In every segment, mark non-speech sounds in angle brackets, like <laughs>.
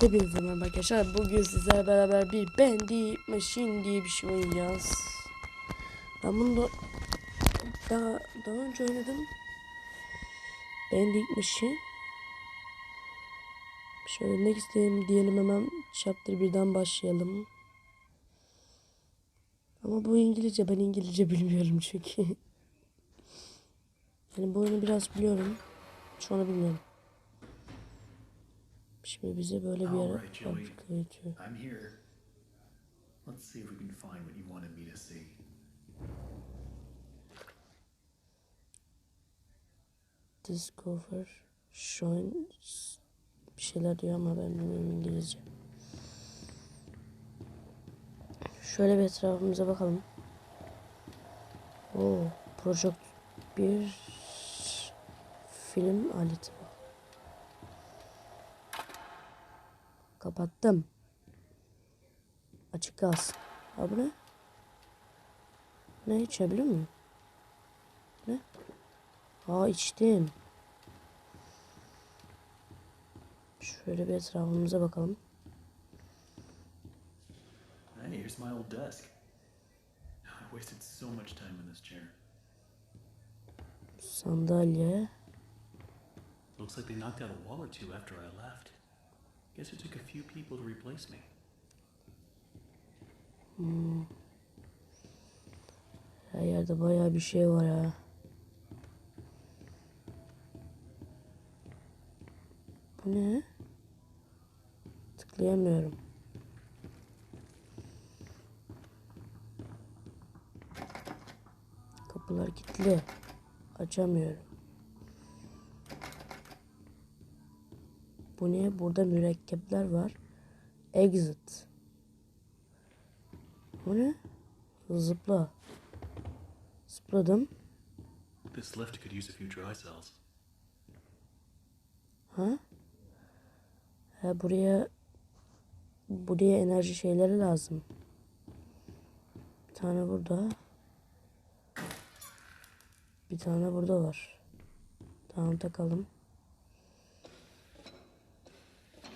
Hepinize merhaba arkadaşlar. Bugün sizlerle beraber bir Bendy Machine diye bir şey oynayacağız. Ben bunu da daha, daha önce oynadım. Bendy Machine. Şöyle next diyelim, diyelim hemen chapter birden başlayalım. Ama bu İngilizce. Ben İngilizce bilmiyorum çünkü. <laughs> yani bu oyunu biraz biliyorum. Çoğunu bilmiyorum. Şimdi bize böyle bir yere here. Let's see if we can find what you wanted me to see. Discover, Shine bir şeyler diyor ama ben bilmiyorum İngilizce. Şöyle bir etrafımıza bakalım. Oo, Project bir film aleti bu. Kapattım. Açık kalsın. Ha bu ne? Ne içebilir miyim? Ne? Aa içtim. Şöyle bir etrafımıza bakalım. Hey, here's my old desk. I wasted so much time in this chair. Sandalye. Looks like they knocked out a wall or two after I left. Guess it took a few people to replace me. Her yerde bayağı bir şey var ya. Bu ne? Tıklayamıyorum. Kapılar kilitli. Açamıyorum. Bu ne? Burada mürekkepler var. Exit. Bu ne? Zıpla. Zıpladım. This lift could use a few dry cells. Ha? Ha buraya buraya enerji şeyleri lazım. Bir tane burada. Bir tane burada var. Tamam takalım.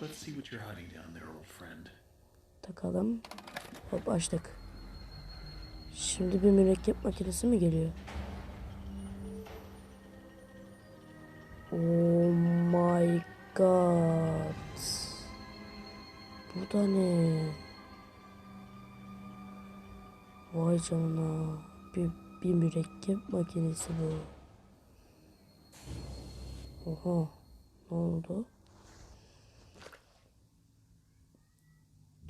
Let's see what you're hiding down there, old friend. Takalım. Hop açtık. Şimdi bir mürekkep makinesi mi geliyor? Oh my god. Bu da ne? Vay canına. Bir, bir mürekkep makinesi bu. Oha. Ne oldu?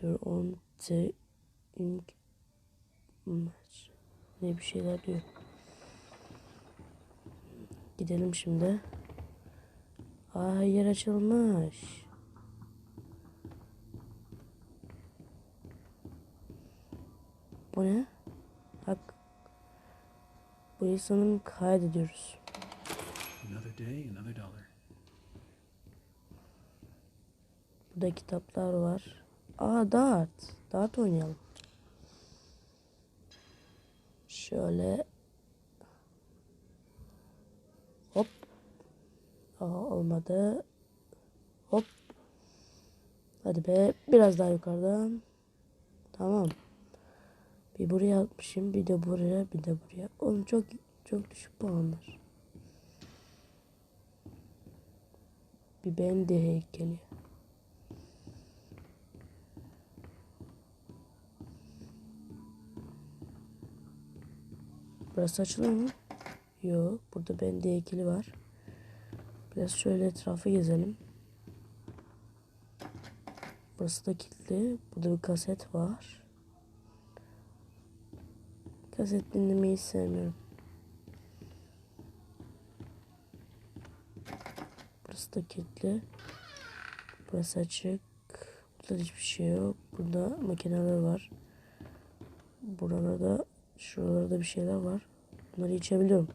Turn on the ink. Ne bir şeyler diyor. Gidelim şimdi. Aa yer açılmış. Bu ne? Bak. Burayı sanırım kaydediyoruz. Another day, another dollar. Burada kitaplar var. Aa dart. Dart oynayalım. Şöyle. Hop. Aa olmadı. Hop. Hadi be. Biraz daha yukarıdan. Tamam. Bir buraya atmışım. Bir de buraya. Bir de buraya. Oğlum çok çok düşük puanlar. Bir bendi heykeli. Burası açılıyor mu? Yok. Burada bende ikili var. Biraz şöyle etrafı gezelim. Burası da kilitli. Burada bir kaset var. Kaset dinlemeyi sevmiyorum. Burası da kilitli. Burası açık. Burada hiçbir şey yok. Burada makineler var. Buralarda şuralarda bir şeyler var. Bunları içebiliyorum.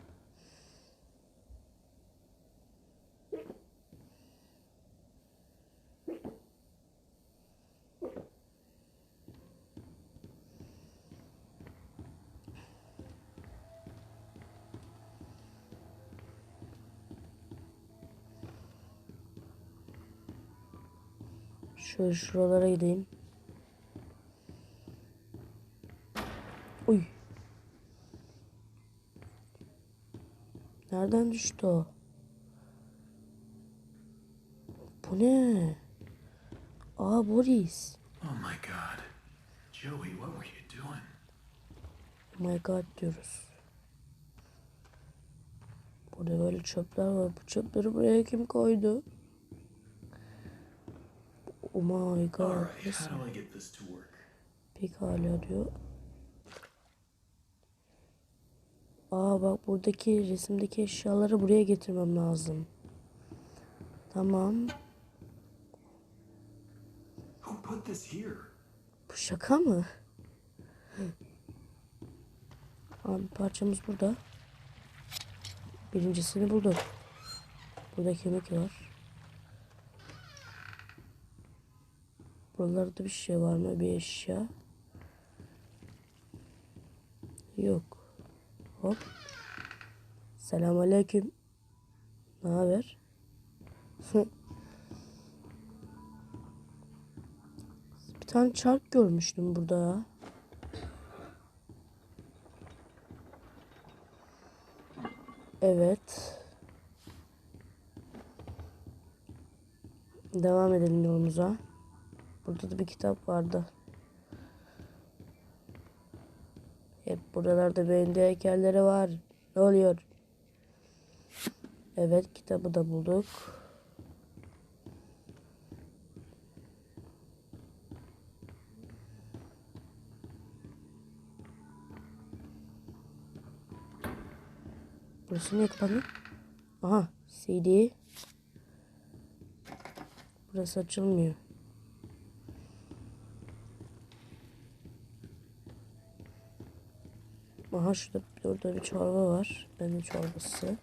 Şöyle şuralara gideyim. Nereden düştü o? Bu ne? Aa Boris. Oh my god. Joey, what were you doing? Oh my god diyoruz. Burada böyle çöpler var. Bu çöpleri buraya kim koydu? Oh my god. Nasıl? how do I get this to work? Pek hala diyor. Aa bak buradaki resimdeki eşyaları buraya getirmem lazım. Tamam. Who put this here? Bu şaka mı? Abi parçamız burada. Birincisini bulduk. Burada kemik var. Buralarda bir şey var mı? Bir eşya. Yok. Hop. Selamünaleyküm. Ne haber? <laughs> bir tane çark görmüştüm burada ya. Evet. Devam edelim yolumuza. Burada da bir kitap vardı. Buralarda de heykelleri var. Ne oluyor? Evet kitabı da bulduk. Burası niye kapandı? Aha CD. Burası açılmıyor. Aha şurada orada bir çorba var. Benim çorbası.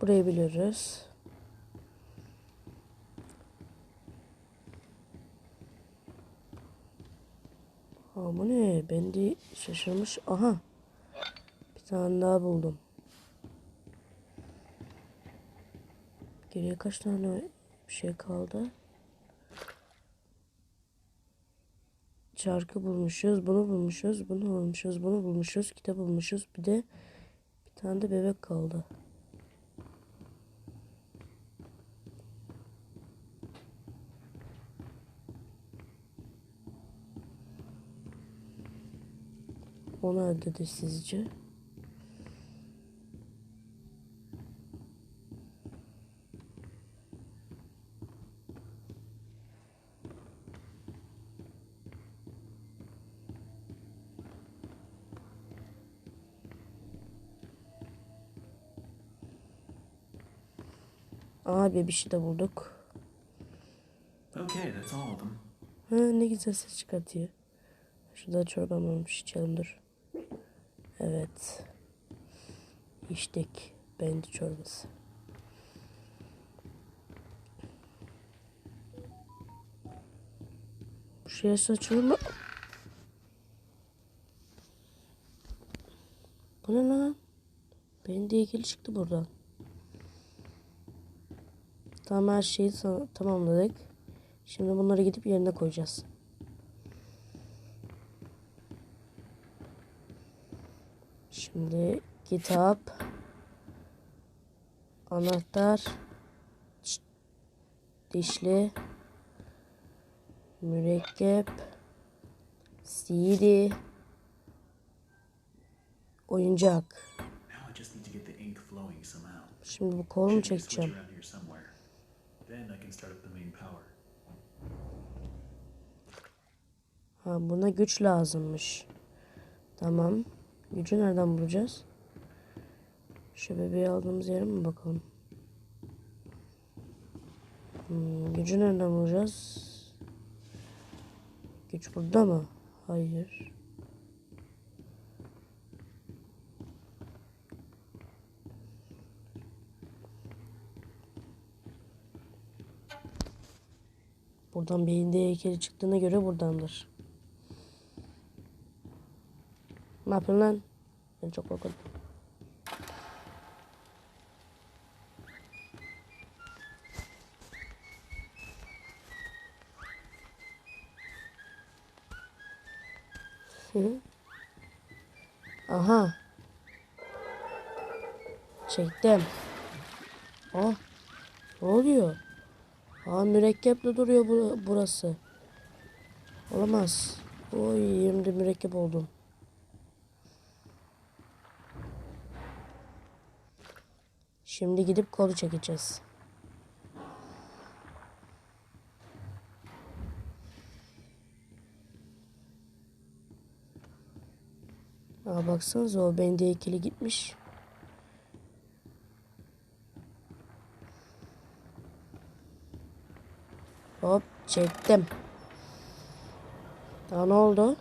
Burayı biliyoruz. Bu ne? Ben de şaşırmış. Aha. Bir tane daha buldum. Geriye kaç tane şey kaldı? Çarkı bulmuşuz, bunu bulmuşuz, bunu bulmuşuz, bunu bulmuşuz, kitap bulmuşuz. Bir de bir tane de bebek kaldı. O nerede sizce? Aa bebişi de bulduk. Okay, that's all of them. Ha, ne güzel ses çıkartıyor. Şurada çorbam olmuş içelim dur. Evet. İçtik. Bendi çorbası. Bu şeye saçılır mı? Bu ne lan? Bendi ilgili çıktı buradan. Tamam her şeyi tamamladık. Şimdi bunları gidip yerine koyacağız. Şimdi kitap, anahtar, dişli, mürekkep, CD, oyuncak. Şimdi bu a switch çekeceğim. Then I can start up the main power. Ha, buna güç lazımmış. Tamam. Gücü nereden bulacağız? Şu bebeği aldığımız yere mi bakalım? Hmm, gücü nereden bulacağız? Güç burada mı? Hayır. Buradan beyinde heykeli çıktığına göre buradandır. Ne yapıyorsun lan? Ben çok korktum. Hı. Aha. Çektim. Ah. Ne oluyor? Aa mürekkeple duruyor bu, burası. Olamaz. Oy yerimde mürekkep oldum. Şimdi gidip kolu çekeceğiz. Aa baksanıza o bende ikili gitmiş. Hop çektim. Daha ne oldu?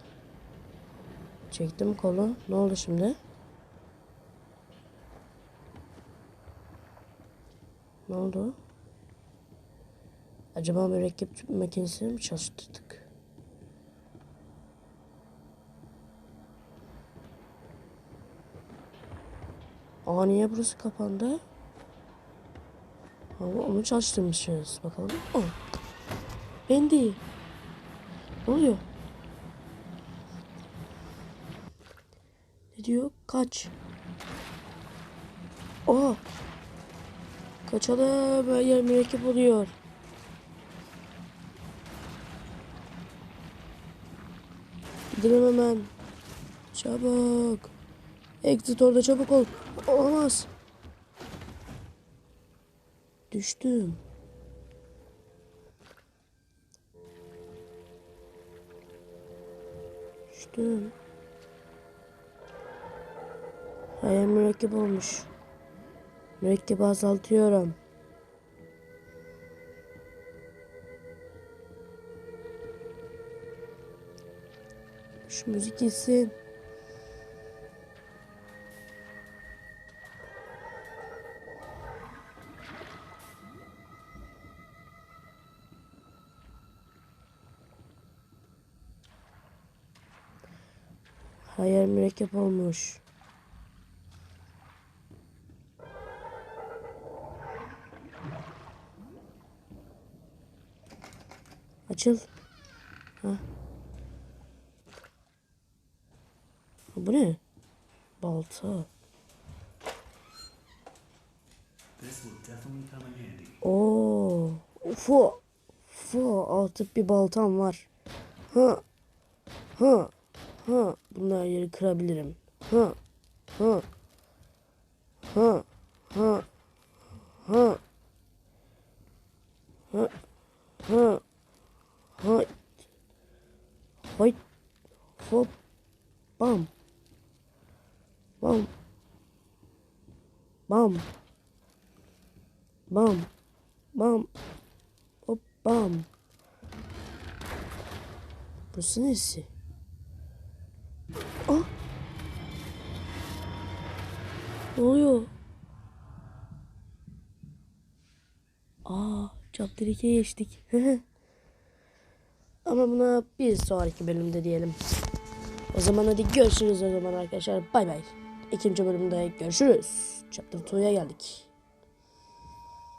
Çektim kolu. Ne oldu şimdi? Ne oldu? Acaba mürekkep makinesini mi çalıştırdık? Aa niye burası kapandı? Ama onu çalıştırmışız. Bakalım. Oh. Bendy. Ne oluyor? Ne diyor? Kaç. Oha. Kaçalım. Her yer mürekkep oluyor. Gidelim hemen. Çabuk. Exit orada çabuk ol. Olamaz. Düştüm. Düştüm. Hayır mürekkep olmuş. Mürekkebi azaltıyorum. Şu müzik gitsin. Mürekkep olmuş. Açıl. Ha. Bu ne? Balta. Oo. Fu. Fu. Artık bir baltam var. Ha. Ha. Ha. Bunlar yeri kırabilirim. Ha. Ha. Ha. Ha. Ha. Ha. Ha. Hayt. Hayt. Hop. Bam. Bam. Bam. Bam. Bam. Hop bam. Burası neresi? Chapter 2'ye geçtik. <laughs> Ama buna bir sonraki bölümde diyelim. O zaman hadi görüşürüz o zaman arkadaşlar. Bay bay. İkinci bölümde görüşürüz. Chapter 2'ya geldik.